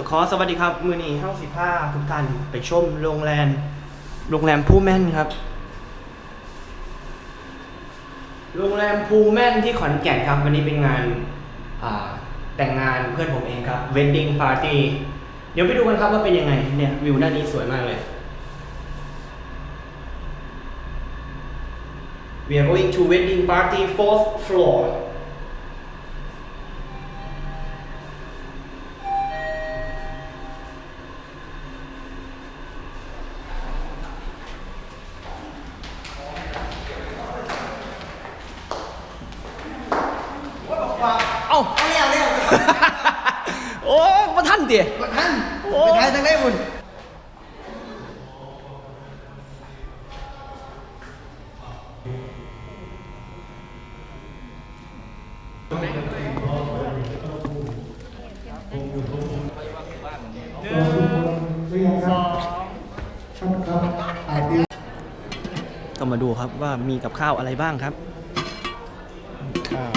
ก็ขอสวัสดีครับ มือนี้เฮาสิพาทุกท่านไปชมโรงแรมโรงแรมผู้แม่นครับ โรงแรมภูแม่นที่ขอนแก่นครับ วันนี้เป็นงานาแต่งงานเพื่อนผมเองครับ wedding party เดี๋ยวไปดูกันครับว่าเป็นยังไงเนี่ยวิวด้านนี้สวยมากเลย We are going to wedding party fourth floor เตี๋ยมาท่านโอ้ไปถ่ายทางไหนบุญก็มาดูครับว่ามีกับข้าวอะไรบ้างครับข้าว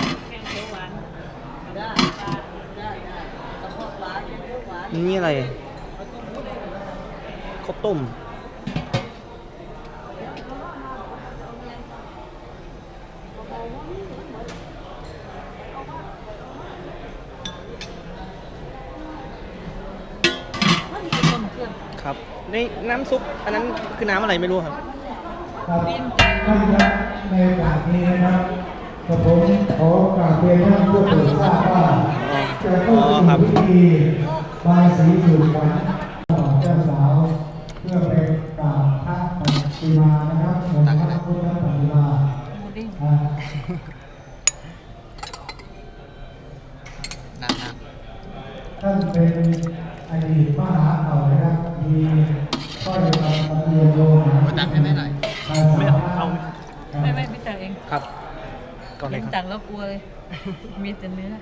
นี่อะไรข้าวต้มครับในน้ำซุปอันนั้นคือน้ำอะไรไม่รู้ครับครับท่านครับในโอกาสนี้นะครับกับผมขอกราบเรียนท่านผู้โปรดทราบว่าจะเข้าสู่พิธี บายสีสู่ขวัญเจ้าสาว เพื่อเป็นกราบพระปฏิมานะครับของพระพุทธปฏิมาอ่าท่านเป็นอดีตมหาเผ่านะครับมีข้อยคำปฏิโยมตักให้แม่หน่อยภาษาเอาไม่ไม่ไม่ตักเองครับก่อนเลยเห็นคตัรับกแล้วกลัวเลยมีแต่เนื้อ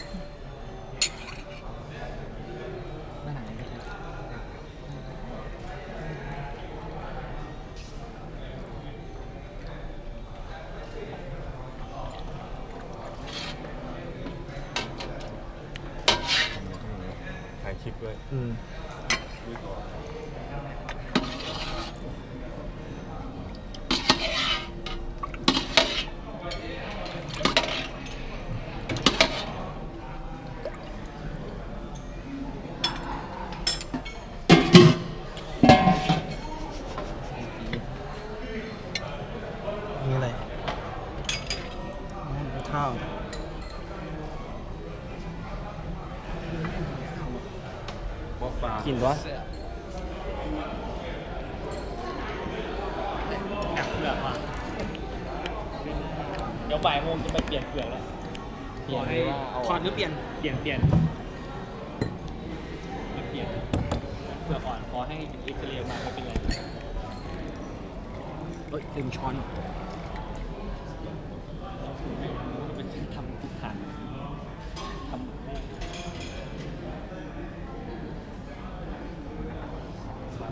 ถอดหรือเปลี่ยน เปลี่ยนเปลี่ยนไม่เปลี่ยนเผือกอ่อนขอให้เอ็กซเรย์มาไม่เป็นไรเอ้ยลืมช้อนเป็นทำทุกทางทำ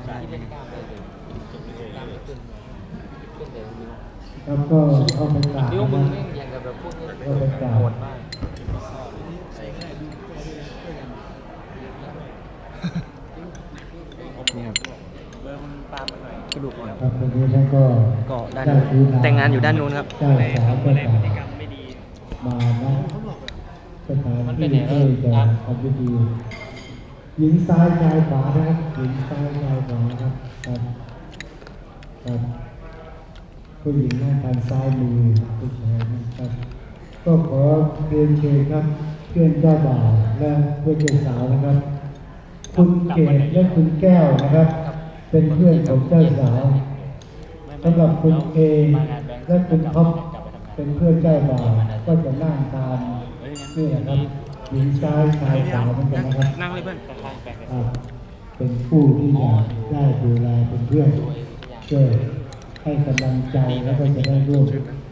ได้ที่เล่นกล้ามได้เลยจบเลยกล้ามไม่ขึ้นขึ้นแต่นิ้วครับก็เข้าไปกราบนิ้วนะมึงคนี่รับยังกับแบบพวกนี้ก็ไปกราบโหดมาก นี่ครับเบอร์มันตามมาหน่อยกระดูกอ่อนครับวันนี้ท่านก็ก็ด้านนู้นแต่งงานอยู่ด้านนู้นครับเจ้าสาวเบอเจ้าร์แรกพฤสาวติกรรมไม่ดีมานะสถานมันเป็ที่นไงที่จะครับทำพิธีหญิงซ้ายชายขวานะครับหญิงซ้ายชายขวาครับครับครับผู้หญิงนั่งทางซ้ายมือผู้ชายนั่งครับก็ขอเรียนเชิญครับเพื่อนเจ้าบ่าวและเพื่อนเจ้าสาวนะครับ คุณเกศและคุณแก้วนะครับ เป็นเพื่อนของเจ้าสาวสำหรับคุณเอและคุณท็อปเป็นเพื่อนเจ้าบ่าวก็จะนั่งตามนี่นะครับหญิงซ้ายชายขวาเหมือนกันนะครับนั่งเลยเพื่อนอ่าเป็นผู้ที่จะได้ดูแลเป็นเพื่อนช่วยให้กำลังใจแล้วก็จะได้ร่วม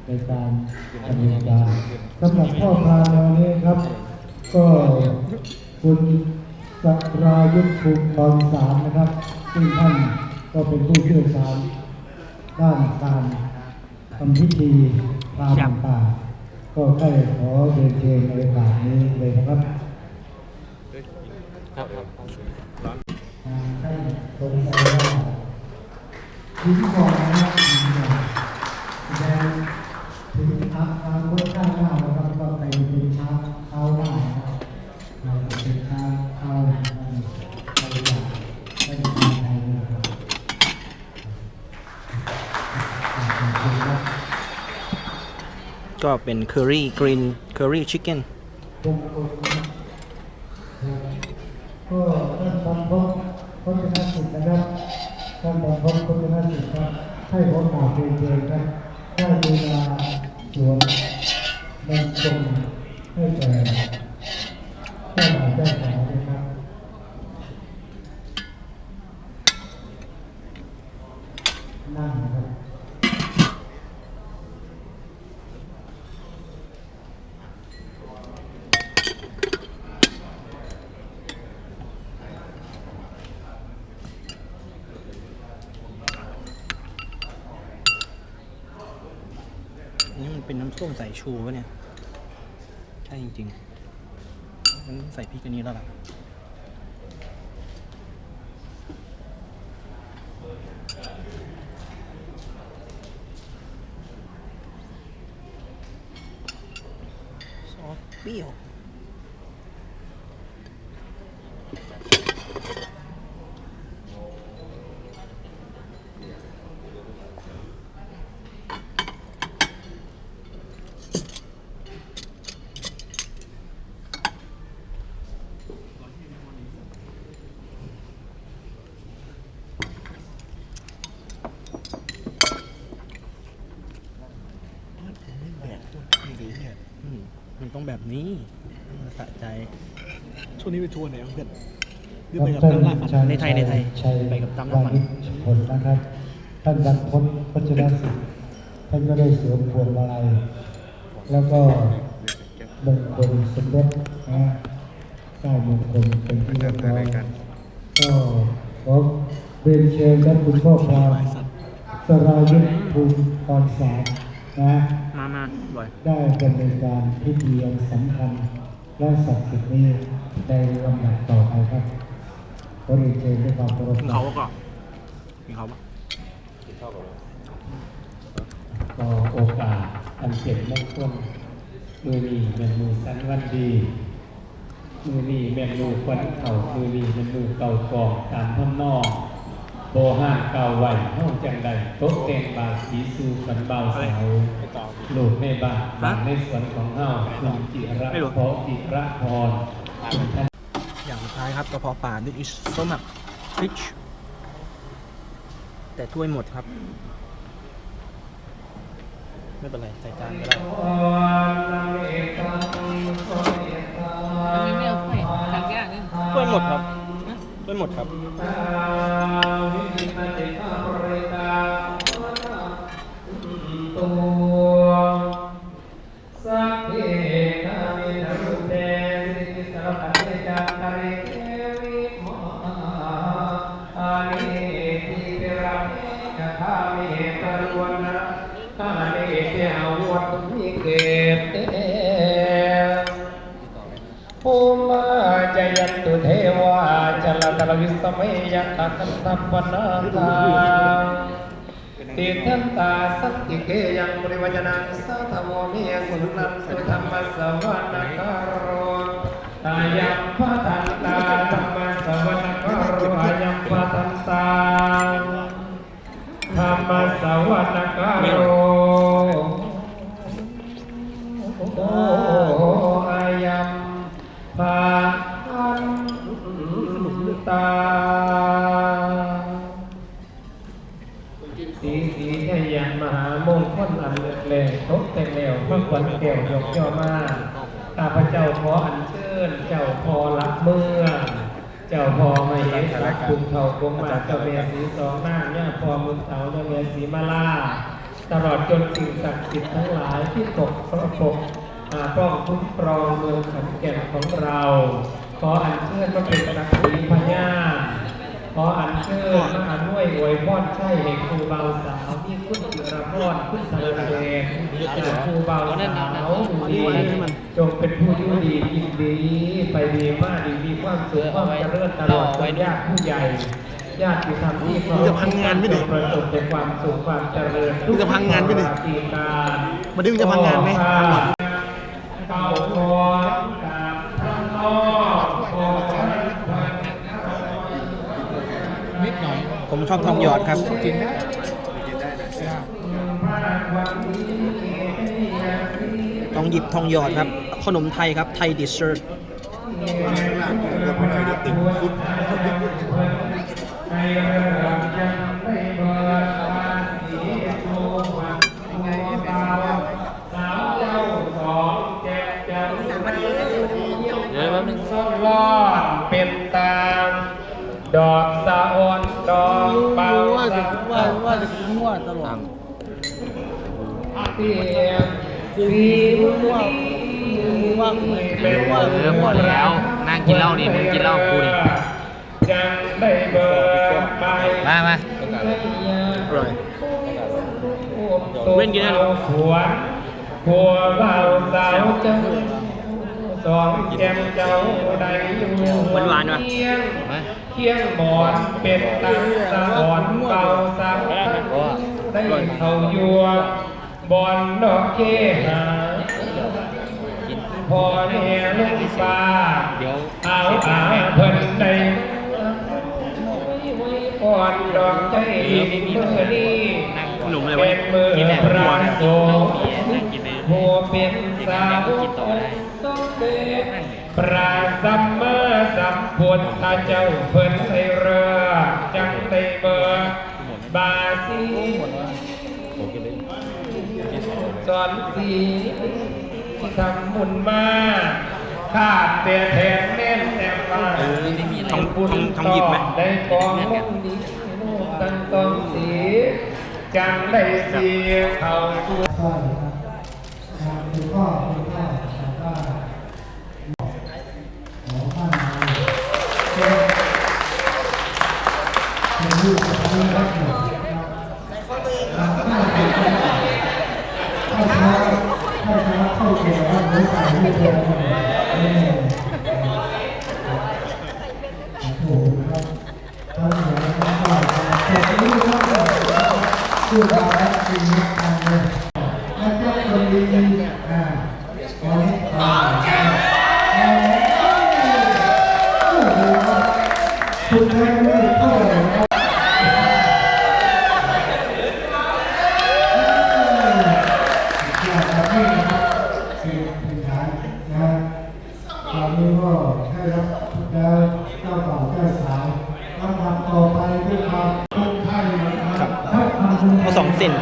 ในการดำเนินการสำหรับพ่อพานในวันนี้ครับ ก็คุณ สรายุทธภูมิทองสามนะครับ ซึ่งท่านก็เป็นผู้เชี่ยวชาญด้านการทำพิธีพราหมณ์ต่างๆก็ได้ขอเรียนเชิญในโอกาสนี้เลยนะครับครับครับอ่าให้สงสัยว่าทิ้งก่อนนะครับ ก็เป็นเคอรี่กรีนเคอรี่ชิคเก้น ตรงตรงนะครับก็ท่านบรรพตพจนสิทธิ์นะครับท่านบรรพตพจนสิทธิ์ครับให้ผมกราบเรียนเชิญครับได้เวลาสวนมงคลให้แก่เจ้าบ่าวเจ้าสาวนะครับ นั่งนะครับ นี่มันเป็นน้ำส้มสายชูวะเนี่ย ใช่จริงๆมันใส่พริกอันนี้แล้วล่ะ ซอสเปรี้ยว อืมมันต้อง แบบนี้มันสะใจ ช่วงนี้ไปทัวร์ไหนครับเพื่อนหรือครับไปกับท่านตามล่าฝันชาญในไทยในไทยชัยไปกับตามล่าฝันวณิชผลนะครับท่านบรรพตพจนสิทธิ์ท่านก็ได้สวมพวงมาลัยแล้วก็มงคลสมรสนะได้มงคลเป็นที่เรียบร้อยก็ขอเรียนเชิญท่านคุณพ่อพรามสรายุทธภูมิตอนสามนะ มามาบ่อยได้ดำเนินการพิธีอันสำคัญและศักดิ์สิทธิ์นี้ในลำดับต่อไปครับขอเรียนเชิญด้วยความเคารพกินเขาก่อนกินเขาปะก็โอกาสอันเป็นมงคลมือนี้เป็นมือสันวันดี มือนี้เป็นมือควันเข่ามือนี้เป็นมือเก่ากองตามท่อนนอกโบห้านเก่าไหวห้องจังใดโต๊ะเต็งบาสีสูกันเบาเสา ลูกในบ้านบ้านในสวนของเฮาคุณจิระเพาะจิระพรคุณท่านอย่างสุดท้ายครับกระเพาะป่า this is so much fish แต่ถ้วยหมดครับ ไม่เป็นไร ใส่จานก็ได้ทำไมไม่เอาไข่ตักยากเลยถ้วยหมดครับถ้วยหมดครับ จลตรวิสมัยยัตคันทัปนาทางติทันตาสัตติเกยังบริวจนังสัทโมเมีสุนันตุธรรมสวรรคารโรอายัมพะทันตาธรรมสวรรคารโรอายัมพะทันตาธรรมสวรรคารโร โออายัมภาอันตาสีสีแค่ยันมหามงคลอันเลิศเลงทบแต่งแล้ว เมื่อขวัญแก้วยกย่อมาข้าพเจ้าขออัญเชิญ เจ้าพอละเมืองเจ้าพอมาเห็นสักคุณเขาคงมาเจ้าเมียสีสองหน้าย่าพอมุนเถาเจ้าเมีสีมาลาตลอดจนสิ่งศักดิ์สิทธิ์ทั้งหลายที่ตกพระปกอาป้องคุ้มครองเมืองขอนแก่นของเรา ขออัญเชิญพระเป็นสักขีพญาขออัญเชิญมาอนุยอวยพรใช่แห่งครูเบาสา มีคุณจิรพรคุณสารแดงจากครูเบาสาวนี้จงเป็นผู้ยู่ดีกินดีไปดีมากดีมีความสุขความเจริญตลอดไปญาติผู้ใหญ่ญาติที่ทำที่ครอบจะพังงานไมเนี่ยประสบแต่ความสุขความเจริญมึงจะพังงานไหมเนี่ยปีการวันนี้มึงจะพังงานไหมเก้าคนตามทั้งนอกโอ้ยนิดหน่อย ผมชอบทองหยอดครับกิง หยิบทองหยอดครับ ขนมไทยครับไทยดิชเชอร์ให้เรื่องยังไม่เบิดบานสีสุวรรณตัวเบาสาวเจ้าสองแก่เจ้าเดี๋ยวแป๊บนึงสลอดเป็นตาดอกสะออนดอกเบาว่าจะว่าว่าจะมั่วตลอดเสียง เป็นเออพอแล้วนั่งกินเหล้านี่มึงกินเหล้ากูนี่จังได้เบิกไปมามาอร่อยเว้นกินอะไรหัวหัวเบาสาวเจ้าสองแก้มเจ้าได้อยู่หวานๆวะเคียงมาเคียงหมอนเป็นตังสะอ่อนเบาสาวก็ได้เข้ายัว บอนดอกเคหาพอแน่ลุงฟ้าเดี๋ยวเอาอาเพิ่นได้ก่อนดอกใจดีมือนี้หนุ่มเลยวะเป็นมือกินแหละพระโสหัวเป็นสาวต้องเป็นปราสัมมาสัมพุทธเจ้าเพิ่นให้เรือจังได้เบิกบาสี สองเลยสอนสีที่ทำบุญมาขาดแต่แทนแน่นแต่ฟ้าทองทองทองหยิบไหมได้กองลงดีลูกกันต้องสีจังได้เสียเข้าสู่สร้อยครับครับคุณพ่อคุณพ่อครับว่าขอบ้านเราเป็นเป็นลูกของผู้รับหนุนครับถ้าช้าถ้า ช้าเข้าแก่ว่าหรือใส่ลูกเดียวเออโอ้โหครับต้องเหลือต้องต่อครับขอบคุณครับผู้เราและชีวิตทางเลย อนนี้ก็ให้รับแล้วเจ้าบ่าวเจ้าสาวลำดับต่อไปด้วยความทุ่มเทนะครับให้ความสนุกเอาสองเซน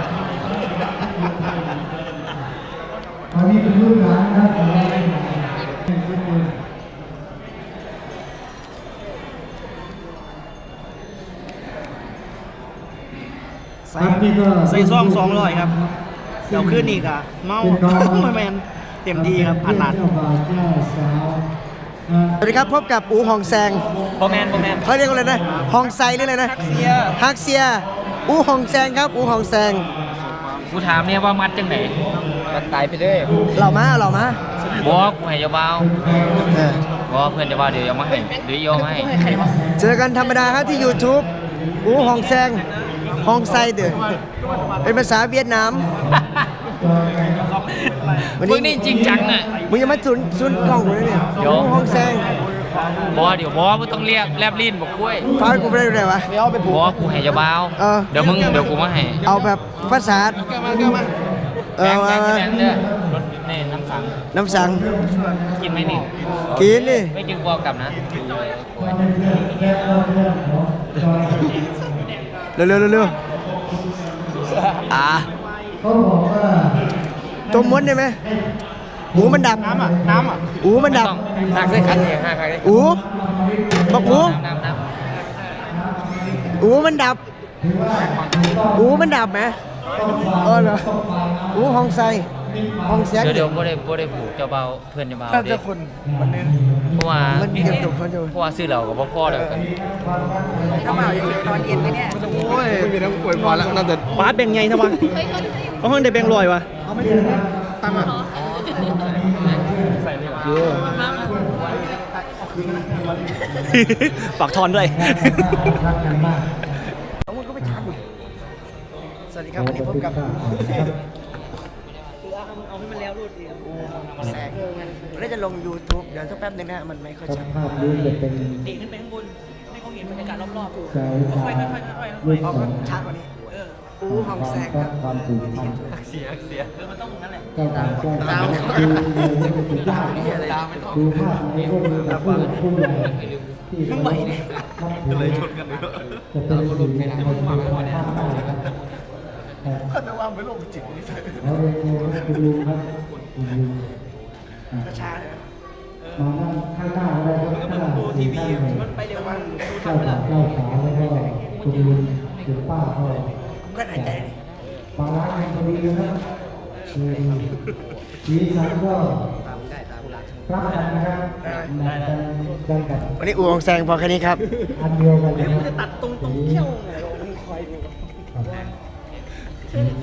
อันนี้เป็นลูกหลานนะของเราเป็นหลานเป็นคนหนึ่งใส่ใส่ซองสองร้อยครับเดี๋ยวขึ้นอีกอะเมาไม่แมนเต็มที่ครับอัดหนัดเจ้าบ่าวเจ้าสาวนะ สวัสดีครับพบกับอูฮองแซงโปรแมนโปรแมนเขาเรียกว่าอะไรนะฮองไซหรืออะไรนะเซียฮักเซียอูฮองแซงครับอูฮองแซงกูถามเนี่ยว่ามัดจังไหนมันตายไปเลยเหล่ามาเหล่ามาบอกกูให้เจ้าบ่าวเออบอกเพื่อนเจ้าบ่าวเดี๋ยวเอามาให้หรือโยมให้เจอกันธรรมดาครับที่ YouTube อูฮองแซงฮองไซเด้อเป็นภาษาเวียดนามวัน มึนี้งนี่จริงจังน่ะมึงยังมาซุนซุนกล้องกูเลยเนี่ยเดี๋ยวอูฮองแซงบอกเดี๋ยวบอกมึงต้องเรียบแลบลิ้นบอกกล้วยฟ้ากูไม่ได้เลยวะบอกกูให้เจ้าบ่าวเออ เดี๋ยวมึงเดี๋ยวกูมาให้เอาแบบภาษาเอแบองค์แบมางค์มาแบงค์เด้อรถนี่น้ำสังน้ำสั่ง กินไหมนี่กินดิ ไม่กินกลัวกลับนะเร็วเร็วเร็วเร็วอ่า เขาบอกว่า จมม้วนได้ไหมหูมันดับน้ำอะ น้ำอะหูมันดับนักเส้นขันเนี่ยห้าใครได้อูบอกอูน้ำน้ำอูมันดับอูมันดับไหมเออเหรออูห้องไซ ห้องแซกเดี๋ยวเดี๋ยวบ่ได้บ่ได้ผูกเจ้าเบาเพื่อนเจ้าเบาน่าเด้จะคนวันนี้ เพราะว่ามันเก็บตกเขาจะเพราะว่าซื้อเหล้ากับพ่อพ่อเดียวกันกระเป๋าจะตอนเย็นไหมเนี่ยโอ้ยไม่มีน้ำกล้วยพอแล้วน่าจะบาสแบ่งไงทวะเขาเพิ่งได้แบ่งลอยวะตั้งอะเยอะปักทอนด้วย เอามันก็ไปชาร์จอยู่สวัสดีครับวันนี้พบกับ แสงเราได้จะลง YouTube เดี๋ยวสักแป๊บนึงนะฮะมันไม่ค่อยชัดภาพนี้จะเป็นดีขึ้นไปข้างบนให้เขาเห็นบรรยากาศรอบๆสายค่อยตาๆค่อยๆค่อยๆลูค่อยกเอาขก็องชัดกว่านี้ๆเอออู้ห้องแสงครับความผูกพันเออมันต้องอย่างนั้นแหละเจ้าของเจ้าของดูเลยจะถึงยากดูภาพไหนก็มีแต่ผู้ผู้ใหญ่ที่เขานับถือเลยชนกันเลยจะเป็นสิ่งในภาพได้ครับแต่ว่าไม่ลงจิตนี่ใส่เราเรียนรู้คุณลุงครับคุณลุง อะชาเลยมานั่งข้างหน้าอะไรครับข้างหน้าดูทีวีท่านมันไปเร็วมากดูทัเจ้านไปสาแล้ววเจ้าสาวแล้วก็คุณลุงคุณป้าก็ผมก็หายใจดิมาล้างกันพอดีนะครับคือสีสันก็รับกันนะครับได้ได้ได้กับวันนี้อูห้องแสงพอแค่นี้ครับอันเดียวกันนะคมันรับจะตัดตรงตรงเขี้ยวไง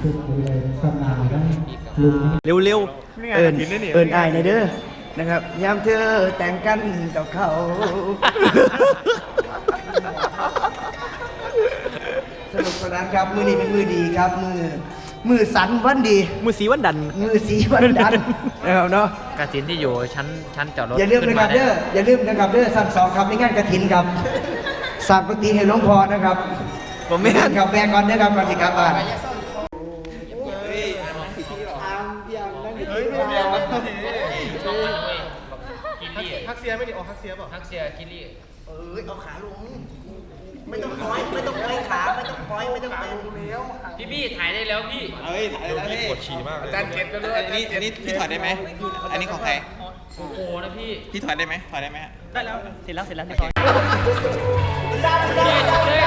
ชุดเลยสนามนะลุง เร็วเร็วเอิญเอิญอายในเด้อนะครับยามเธอแต่งกันกับเขา สนุกสนานครับมือนี้เป็นมือดีครับ มือมือสันวันดี มือสีวันดัน มือสีวันดันนะครับเนาะกระถินที่อยู่ชั้นชั้นจอดรถอย่าลืมนะครับขึ้เด้ออย่าลืมนะครับเด้อสั่งสองครับในงานกระถินครับสั่งปฏิให้หลวงพ่อนะครับผมไม่ทันครับแบกก่อนเด้อครับก่อนสิกลับบ้าน ฮักเสียไม่ดิออกฮักเสียป่ะทักเซียกิลี่เอ้ยเอาขาลง ไม่ต้องคอยไม่ต้องคอยขาไม่ต้องคอยไม่ต้องเป็นแล้วพี่พี่ถ่ายได้แล้วพี่เฮ้ยถ่ายได้แล้วพี่ปวดฉี่มากเลยการเก็บกันด้วยอันนี้อันนี้พี่ถอดได้ไหมอันนี้ของใครโอ้โหนะพี่พี่ถอดได้ไหมถอดได้ไหมได้แล้วเสร็จแล้วเสร็จแล้วเรียบร้อย